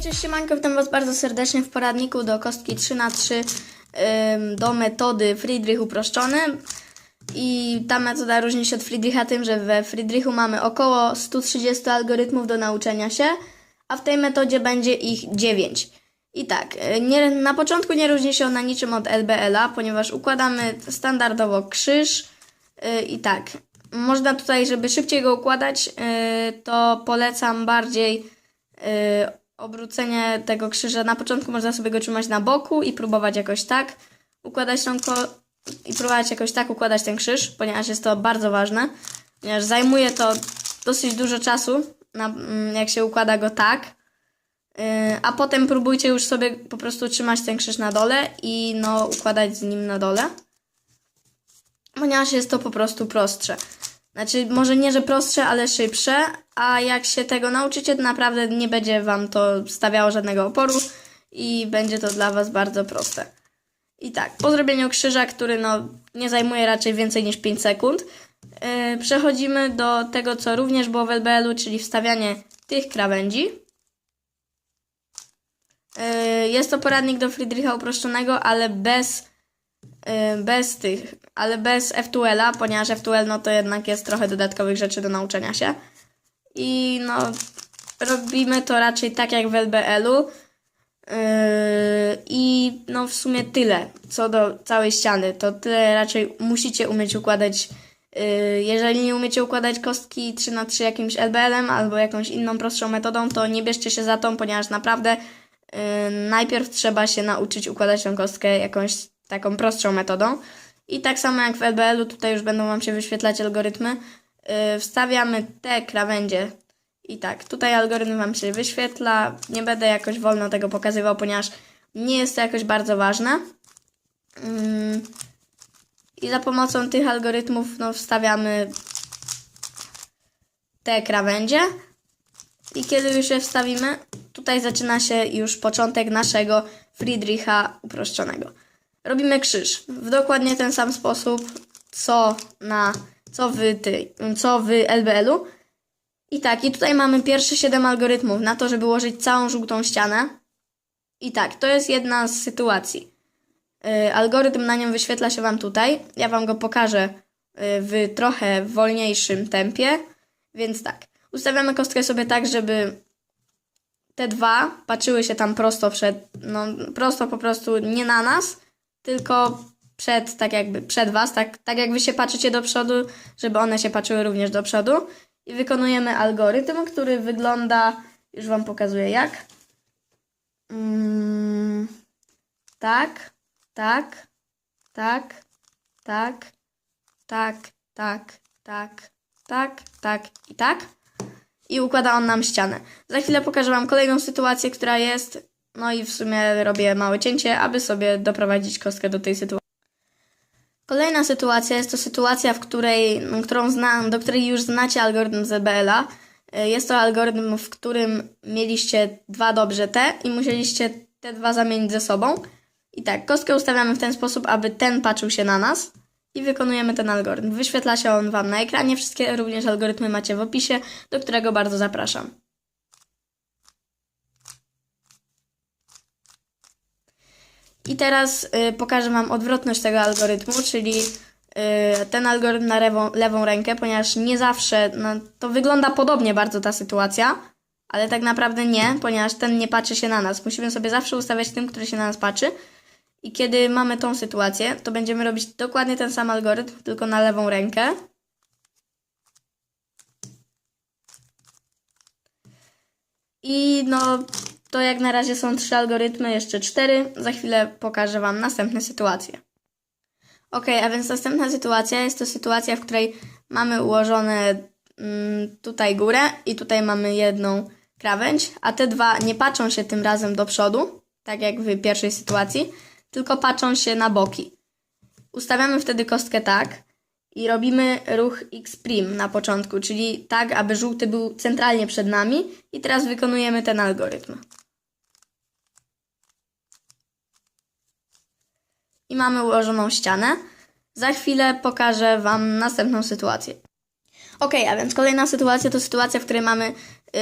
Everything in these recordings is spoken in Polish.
Hej, cześć siemanko, witam was bardzo serdecznie w poradniku do kostki 3x3 ym, do metody Friedrich uproszczony. I ta metoda różni się od Friedricha tym, że we Friedrichu mamy około 130 algorytmów do nauczenia się, a w tej metodzie będzie ich 9. I tak, y, nie, na początku nie różni się ona niczym od LBL-a, ponieważ układamy standardowo krzyż y, i tak. Można tutaj, żeby szybciej go układać, y, to polecam bardziej y, obrócenie tego krzyża. Na początku można sobie go trzymać na boku i próbować jakoś tak układać tą ko- i próbować jakoś tak układać ten krzyż, ponieważ jest to bardzo ważne, ponieważ zajmuje to dosyć dużo czasu, na, mm, jak się układa go tak. Yy, a potem próbujcie już sobie po prostu trzymać ten krzyż na dole i no układać z nim na dole. Ponieważ jest to po prostu prostsze. Znaczy, może nie, że prostsze, ale szybsze, a jak się tego nauczycie, to naprawdę nie będzie wam to stawiało żadnego oporu i będzie to dla was bardzo proste. I tak, po zrobieniu krzyża, który no, nie zajmuje raczej więcej niż 5 sekund, yy, przechodzimy do tego, co również było w LBL-u, czyli wstawianie tych krawędzi. Yy, Jest to poradnik do Friedricha uproszczonego, ale bez, bez tych, ale bez F2L-a, ponieważ F2L no to jednak jest trochę dodatkowych rzeczy do nauczenia się. I no, robimy to raczej tak jak w LBL-u. Yy, I no w sumie tyle, co do całej ściany. To tyle raczej musicie umieć układać. Yy, Jeżeli nie umiecie układać kostki 3 na 3 jakimś LBL-em albo jakąś inną prostszą metodą, to nie bierzcie się za tą, ponieważ naprawdę yy, najpierw trzeba się nauczyć układać tą kostkę jakąś taką prostszą metodą. I tak samo jak w LBL-u, tutaj już będą Wam się wyświetlać algorytmy. Yy, Wstawiamy te krawędzie i tak, tutaj algorytm Wam się wyświetla. Nie będę jakoś wolno tego pokazywał, ponieważ nie jest to jakoś bardzo ważne. Ym, I za pomocą tych algorytmów no, wstawiamy te krawędzie. I kiedy już je wstawimy, tutaj zaczyna się już początek naszego Friedricha uproszczonego. Robimy krzyż w dokładnie ten sam sposób, co na co w, co w LBL-u. I tak, i tutaj mamy pierwsze 7 algorytmów na to, żeby ułożyć całą żółtą ścianę. I tak, to jest jedna z sytuacji. Yy, algorytm na nią wyświetla się Wam tutaj. Ja Wam go pokażę yy, w trochę wolniejszym tempie. Więc tak, ustawiamy kostkę sobie tak, żeby te dwa patrzyły się tam prosto przed, no prosto po prostu nie na nas, tylko przed, tak jakby przed Was, tak, tak jak Wy się patrzycie do przodu, żeby one się patrzyły również do przodu. I wykonujemy algorytm, który wygląda, już Wam pokazuję jak. Mm, tak, tak, tak, tak, tak, tak, tak, tak, tak i tak. I układa on nam ścianę. Za chwilę pokażę Wam kolejną sytuację, która jest. No i w sumie robię małe cięcie, aby sobie doprowadzić kostkę do tej sytuacji. Kolejna sytuacja jest to sytuacja, w której, którą znam, do której już znacie algorytm ZBL-a. Y, Jest to algorytm, w którym mieliście dwa dobrze te i musieliście te dwa zamienić ze sobą. I tak, kostkę ustawiamy w ten sposób, aby ten patrzył się na nas i wykonujemy ten algorytm. Wyświetla się on Wam na ekranie. Wszystkie również algorytmy macie w opisie, do którego bardzo zapraszam. I teraz y, pokażę Wam odwrotność tego algorytmu, czyli y, ten algorytm na lewą, lewą rękę, ponieważ nie zawsze, no, to wygląda podobnie bardzo ta sytuacja, ale tak naprawdę nie, ponieważ ten nie patrzy się na nas. Musimy sobie zawsze ustawiać tym, który się na nas patrzy. I kiedy mamy tą sytuację, to będziemy robić dokładnie ten sam algorytm, tylko na lewą rękę. I no, to jak na razie są trzy algorytmy, jeszcze cztery. Za chwilę pokażę Wam następne sytuacje. Ok, a więc następna sytuacja jest to sytuacja, w której mamy ułożone mm, tutaj górę i tutaj mamy jedną krawędź, a te dwa nie patrzą się tym razem do przodu, tak jak w pierwszej sytuacji, tylko patrzą się na boki. Ustawiamy wtedy kostkę tak i robimy ruch X' na początku, czyli tak, aby żółty był centralnie przed nami i teraz wykonujemy ten algorytm. I mamy ułożoną ścianę. Za chwilę pokażę Wam następną sytuację. Ok, a więc kolejna sytuacja to sytuacja, w której mamy yy,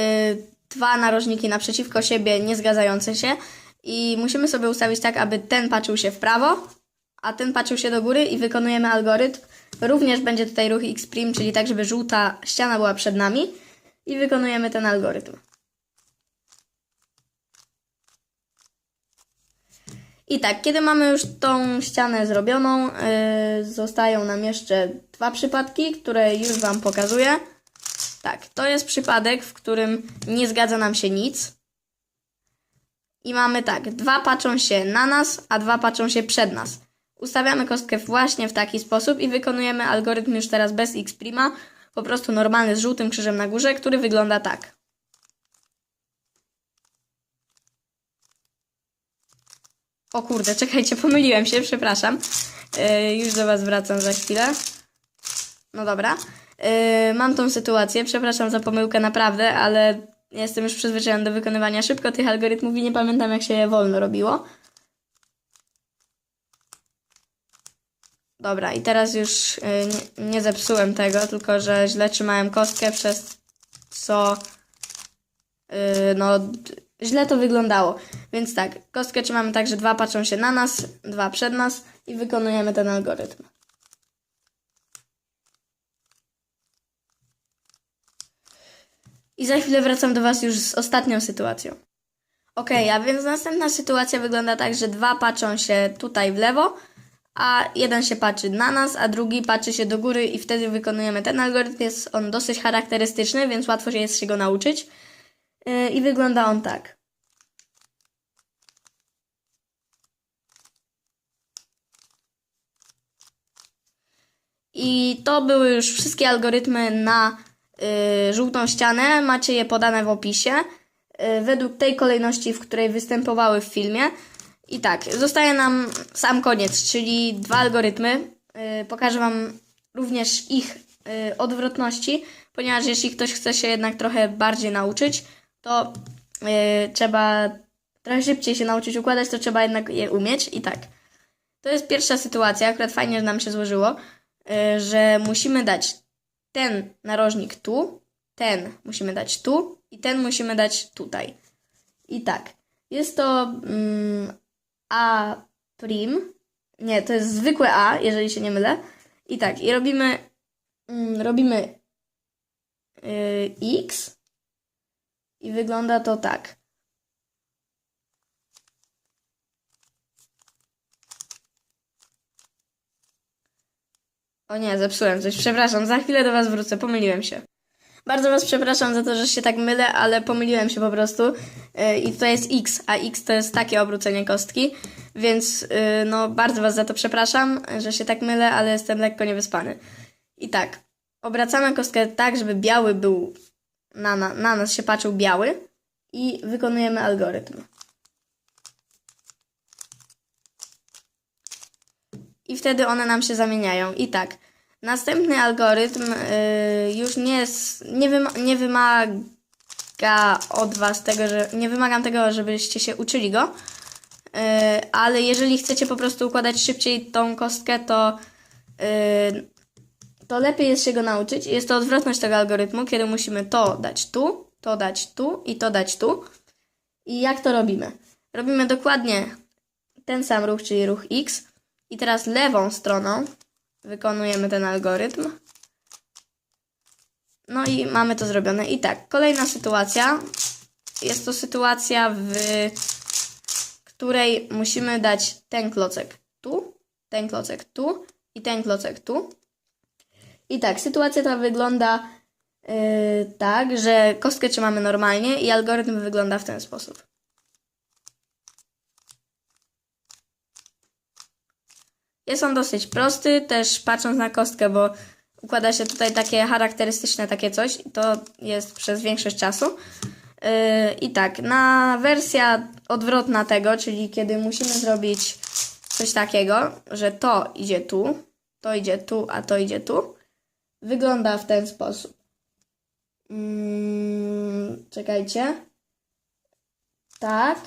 dwa narożniki naprzeciwko siebie, nie zgadzające się. I musimy sobie ustawić tak, aby ten patrzył się w prawo, a ten patrzył się do góry i wykonujemy algorytm. Również będzie tutaj ruch X', czyli tak, żeby żółta ściana była przed nami i wykonujemy ten algorytm. I tak, kiedy mamy już tą ścianę zrobioną, yy, zostają nam jeszcze dwa przypadki, które już Wam pokazuję. Tak, to jest przypadek, w którym nie zgadza nam się nic. I mamy tak, dwa patrzą się na nas, a dwa patrzą się przed nas. Ustawiamy kostkę właśnie w taki sposób i wykonujemy algorytm już teraz bez X', po prostu normalny z żółtym krzyżem na górze, który wygląda tak. O kurde, czekajcie, pomyliłem się, przepraszam. Yy, już do Was wracam za chwilę. No dobra. Yy, mam tą sytuację, przepraszam za pomyłkę naprawdę, ale jestem już przyzwyczajony do wykonywania szybko tych algorytmów i nie pamiętam jak się je wolno robiło. Dobra, i teraz już yy, nie, zepsułem tego, tylko że źle trzymałem kostkę, przez co yy, no źle to wyglądało. Więc tak, kostkę trzymamy tak, że dwa patrzą się na nas, dwa przed nas i wykonujemy ten algorytm. I za chwilę wracam do Was już z ostatnią sytuacją. Ok, a więc następna sytuacja wygląda tak, że dwa patrzą się tutaj w lewo, a jeden się patrzy na nas, a drugi patrzy się do góry i wtedy wykonujemy ten algorytm. Jest on dosyć charakterystyczny, więc łatwo jest się go nauczyć. Yy, I wygląda on tak. I to były już wszystkie algorytmy na y, żółtą ścianę. Macie je podane w opisie. Y, według tej kolejności, w której występowały w filmie. I tak, zostaje nam sam koniec, czyli dwa algorytmy. Y, pokażę Wam również ich y, odwrotności, ponieważ jeśli ktoś chce się jednak trochę bardziej nauczyć, to y, trzeba trochę szybciej się nauczyć układać, to trzeba jednak je umieć. I tak, to jest pierwsza sytuacja, akurat fajnie, że nam się złożyło, że musimy dać ten narożnik tu, ten musimy dać tu i ten musimy dać tutaj. I tak, jest to mm, A prim, nie, to jest zwykłe A, jeżeli się nie mylę. I tak, i robimy, mm, robimy y, X i wygląda to tak. O nie, zepsułem coś. Przepraszam, za chwilę do Was wrócę, pomyliłem się. Bardzo Was przepraszam za to, że się tak mylę, ale pomyliłem się po prostu. Yy, I to jest X, a X to jest takie obrócenie kostki. Więc yy, no, bardzo Was za to przepraszam, że się tak mylę, ale jestem lekko niewyspany. I tak, obracamy kostkę tak, żeby biały był na, na, na nas się patrzył biały i wykonujemy algorytm. i wtedy one nam się zamieniają. I tak, następny algorytm y, już nie, nie, wyma- nie wymaga od Was tego, że nie wymagam tego, żebyście się uczyli go, y, ale jeżeli chcecie po prostu układać szybciej tą kostkę, to, y, to lepiej jest się go nauczyć. Jest to odwrotność tego algorytmu, kiedy musimy to dać tu, to dać tu i to dać tu. I jak to robimy? Robimy dokładnie ten sam ruch, czyli ruch X, i teraz lewą stroną wykonujemy ten algorytm. No i mamy to zrobione. I tak, kolejna sytuacja. Jest to sytuacja, w której musimy dać ten klocek tu, ten klocek tu i ten klocek tu. I tak, sytuacja ta wygląda yy, tak, że kostkę trzymamy normalnie i algorytm wygląda w ten sposób. Jest on dosyć prosty, też patrząc na kostkę, bo układa się tutaj takie charakterystyczne takie coś i to jest przez większość czasu. Yy, I tak, na wersja odwrotna tego, czyli kiedy musimy zrobić coś takiego, że to idzie tu, to idzie tu, a to idzie tu, wygląda w ten sposób. Mm, czekajcie. Tak,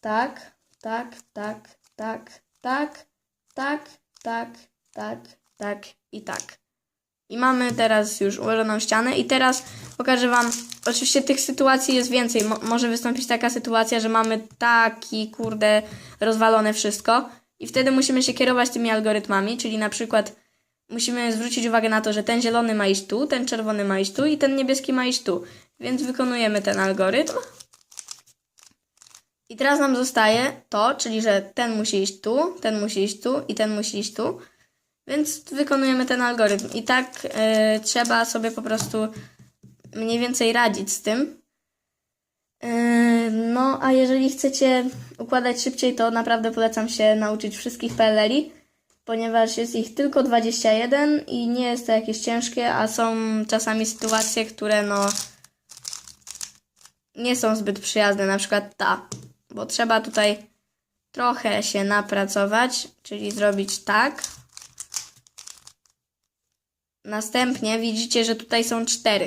tak, tak, tak, tak, tak, tak, tak, tak, tak i tak. I mamy teraz już ułożoną ścianę i teraz pokażę Wam, oczywiście tych sytuacji jest więcej. Mo- może wystąpić taka sytuacja, że mamy taki, kurde, rozwalone wszystko i wtedy musimy się kierować tymi algorytmami, czyli na przykład musimy zwrócić uwagę na to, że ten zielony ma iść tu, ten czerwony ma iść tu i ten niebieski ma iść tu. Więc wykonujemy ten algorytm. I teraz nam zostaje to, czyli że ten musi iść tu, ten musi iść tu i ten musi iść tu. Więc wykonujemy ten algorytm. I tak e, trzeba sobie po prostu mniej więcej radzić z tym. E, no, a jeżeli chcecie układać szybciej, to naprawdę polecam się nauczyć wszystkich PLL-i, ponieważ jest ich tylko 21 i nie jest to jakieś ciężkie, a są czasami sytuacje, które no nie są zbyt przyjazne, na przykład ta, bo trzeba tutaj trochę się napracować, czyli zrobić tak. Następnie widzicie, że tutaj są cztery.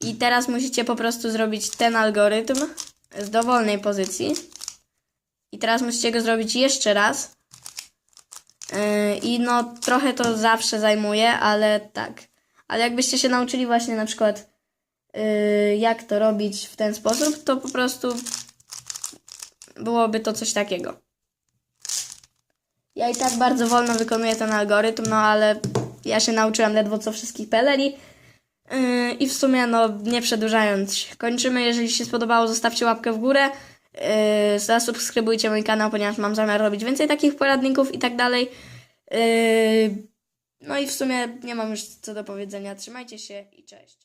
I teraz musicie po prostu zrobić ten algorytm z dowolnej pozycji. I teraz musicie go zrobić jeszcze raz. Yy, I no, trochę to zawsze zajmuje, ale tak. Ale jakbyście się nauczyli właśnie na przykład, yy, jak to robić w ten sposób, to po prostu byłoby to coś takiego. Ja i tak bardzo wolno wykonuję ten algorytm, no ale ja się nauczyłam ledwo co wszystkich PLL-i. Yy, I w sumie, no, nie przedłużając, kończymy. Jeżeli się spodobało, zostawcie łapkę w górę. Yy, zasubskrybujcie mój kanał, ponieważ mam zamiar robić więcej takich poradników i tak dalej. Yy, no i w sumie nie mam już co do powiedzenia. Trzymajcie się i cześć.